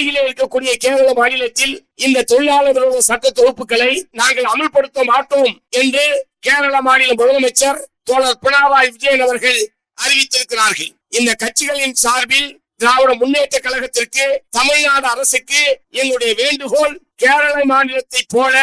அருகிலே இருக்கக்கூடிய கேரள மாநிலத்தில் இந்த தொழிலாளர் விரோத சட்ட தொகுப்புகளை நாங்கள் அமல்படுத்த மாட்டோம் என்று கேரள மாநில முதலமைச்சர் தோழர் பினராயி விஜயன் அவர்கள் அறிவித்திருக்கிறார்கள். இந்த கட்சிகளின் சார்பில் திராவிட முன்னேற்ற கழகத்திற்கு தமிழ்நாடு அரசுக்கு எங்களுடைய வேண்டுகோள் கேரள மாநிலத்தை போல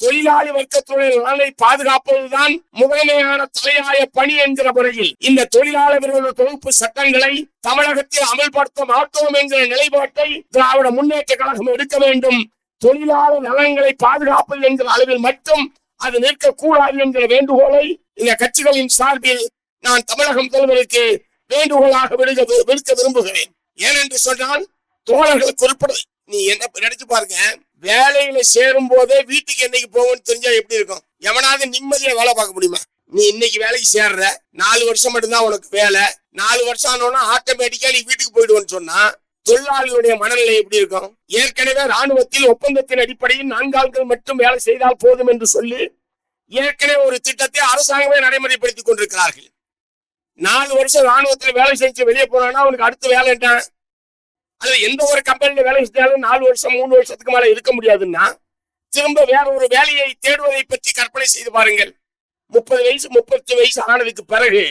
தொழிலாளி வர்க்கத்துடைய நலனை பாதுகாப்பதுதான் முதன்மையான தலையாய பணி என்கிற முறையில். இந்த தொழிலாளர் விரோத தொகுப்பு சட்டங்களை தமிழகத்தில் அமல்படுத்த மாட்டோம் என்கிற நிலைப்பாட்டை திராவிட முன்னேற்ற கழகம் எடுக்க வேண்டும். தொழிலாளர் நலன்களை பாதுகாப்பது என்கிற அளவில் மட்டும் அது நிற்கக்கூடாது என்கிற வேண்டுகோளை இந்த கட்சிகளின் சார்பில் நான் தமிழக முதல்வருக்கு வேண்டுகோளாக விடுக விடுக்க விரும்புகிறேன். ஏனென்று சொன்னால் தோழர்களுக்கு குறிப்பிட நீ என்ன நினைச்சு பாருங்க வேலையில சேரும் போதே வீட்டுக்கு என்னைக்கு போவோம்னு தெரிஞ்சா எப்படி இருக்கும்? எவனாவது நிம்மதியா வேலை பார்க்க முடியுமா? நீ இன்னைக்கு வேலைக்கு சேர்ற நாலு வருஷம் மட்டும்தான் உனக்கு வேலை. நாலு வருஷம் ஆனோன்னா ஆட்டோமேட்டிக்கா நீ வீட்டுக்கு போயிடுவோன்னு சொன்னா தொழிலாளியுடைய மனநிலை எப்படி இருக்கும்? ஏற்கனவே ராணுவத்தில் ஒப்பந்தத்தின் அடிப்படையில் நான்காள்கள் மட்டும் வேலை செய்தால் போதும் என்று சொல்லி ஏற்கனவே ஒரு திட்டத்தை அரசாங்கமே நடைமுறைப்படுத்திக் கொண்டிருக்கிறார்கள். நாலு வருஷம் ராணுவத்தில் வேலை செஞ்சு வெளியே போனான்னா அவனுக்கு அடுத்த வேலை என்ன? அது எந்த ஒரு கம்பெனியில வேலை செஞ்சாலும் நாலு வருஷம் மூணு வருஷத்துக்கு மேல இருக்க முடியாதுன்னா திரும்ப வேற ஒரு வேலையை தேடுவதை பற்றி கற்பனை செய்து பாருங்கள். முப்பது வயசு முப்பத்தி வயசு ஆனதுக்கு பிறகு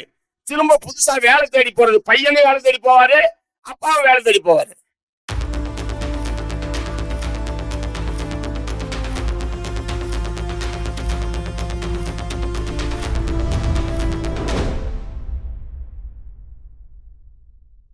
திரும்ப புதுசா வேலை தேடி போறது பையனே வேலை தேடி போவாரு அப்பாவும் வேலை தேடி போவாரு.